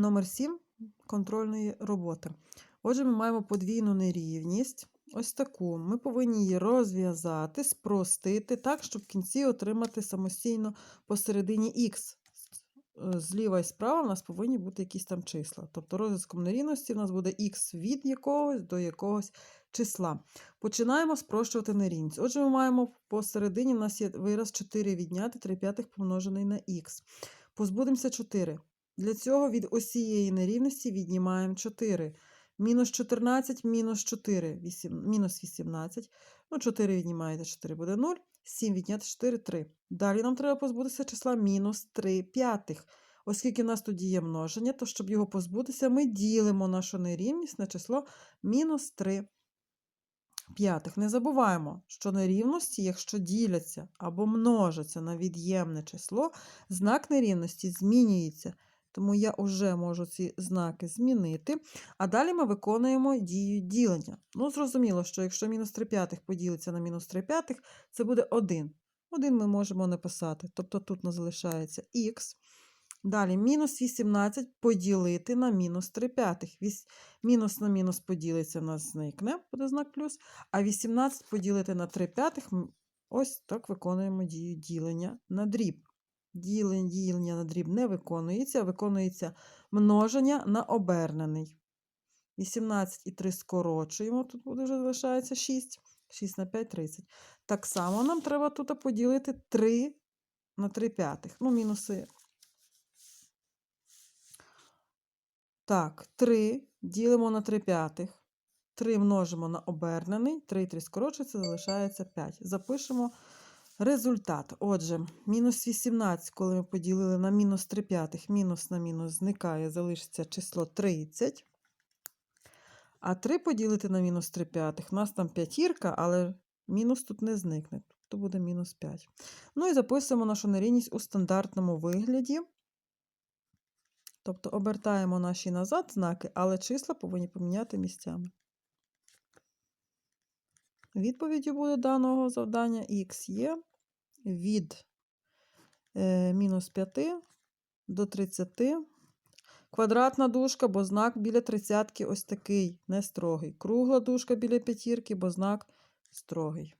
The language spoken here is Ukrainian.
Номер 7 контрольної роботи. Отже, ми маємо подвійну нерівність. Ось таку. Ми повинні її розв'язати, спростити так, щоб в кінці отримати самостійно посередині х. Зліва і справа в нас повинні бути якісь там числа. Тобто розв'язком нерівності в нас буде х від якогось до якогось числа. Починаємо спрощувати нерівність. Отже, ми маємо посередині, в нас є вираз 4 відняти 3 п'ятих помножений на х. Позбудемося 4. Для цього від осієї нерівності віднімаємо 4. Мінус 14, мінус 4, 8, мінус 18. Ну, 4 віднімаєте, 4 буде 0. 7 відняти 4, 3. Далі нам треба позбутися числа мінус 3 п'ятих. Оскільки в нас тут є множення, то щоб його позбутися, ми ділимо нашу нерівність на число мінус 3 п'ятих. Не забуваємо, що нерівності, якщо діляться або множаться на від'ємне число, знак нерівності змінюється. Тому я вже можу ці знаки змінити. А далі ми виконуємо дію ділення. Ну, зрозуміло, що якщо мінус 3 п'ятих поділиться на мінус 3 п'ятих, це буде 1. 1 ми можемо написати. Тобто тут у нас залишається х. Далі мінус 18 поділити на мінус 3 п'ятих. Мінус на мінус поділиться, в нас зникне, буде знак плюс. А 18 поділити на 3 п'ятих. Ось так виконуємо дію ділення на дріб. Ділення, на дріб не виконується, виконується множення на обернений. 18 і 3 скорочуємо, тут буде вже залишається 6. 6 на 5 – 30. Так само нам треба тут поділити 3 на 3 п'ятих. Ну, мінуси. Так, 3 ділимо на 3 п'ятих. 3 множимо на обернений, 3 і 3 скорочується, залишається 5. Запишемо результат. Отже, мінус 18, коли ми поділили на мінус 3 п'ятих, мінус на мінус зникає, залишиться число 30. А 3 поділити на мінус 3 п'ятих, у нас там п'ятірка, але мінус тут не зникне, то буде мінус 5. Ну і записуємо нашу нерівність у стандартному вигляді. Тобто обертаємо наші назад знаки, але числа повинні поміняти місцями. Відповіддю буде даного завдання х є від е, мінус 5 до 30. Квадратна дужка, бо знак біля тридцятки ось такий, не строгий. Кругла дужка біля п'ятірки, бо знак строгий.